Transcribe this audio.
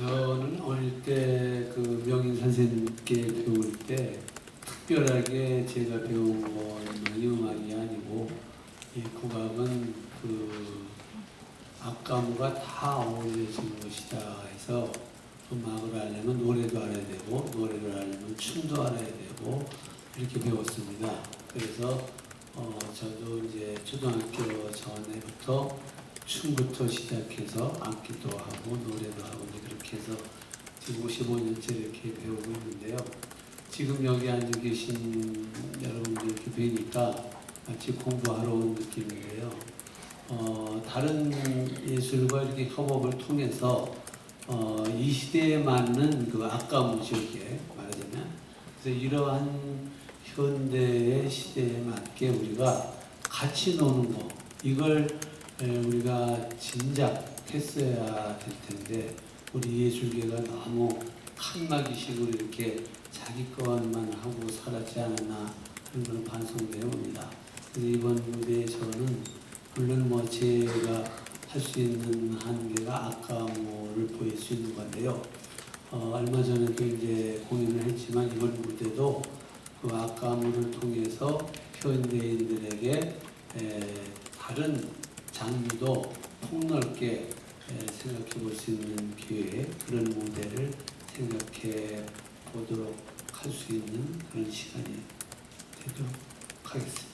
저는 어릴 때 그 명인 선생님께 배울 때 특별하게 제가 배운 건 음악이 아니고 이 국악은 그 악가무가 다 어울려진 것이다 해서 음악을 하려면 노래도 알아야 되고 노래를 하려면 춤도 알아야 되고 이렇게 배웠습니다. 그래서 어, 저도 이제 초등학교 전에부터 춤부터 시작해서 악기도 하고 25년째 이렇게 배우고 있는데요. 지금 여기 앉아 계신 여러분들 이렇게 뵈니까 마치 공부하러 온 느낌이에요. 어, 다른 예술과 이렇게 협업을 통해서 어, 이 시대에 맞는 그 아까 무지하게 말하자면 그래서 이러한 현대의 시대에 맞게 우리가 같이 노는 거 이걸 우리가 진작 했어야 될 텐데 우리 예술계가 너무 칸막이식으로 이렇게 자기 것만 하고 살았지 않았나 그런 그런 반성되어 옵니다. 이번 무대에서는 물론 뭐 제가 할 수 있는 한계가 아까모를 보일 수 있는 건데요. 어, 얼마 전에도 이제 공연을 했지만 이번 무대도 그 아까모를 통해서 현대인들에게 에, 다른 장르도 폭넓게 에, 생각해 볼 수 있는 기회 그런 무대를 생각해 보도록 할 수 있는 그런 시간이 되도록 하겠습니다.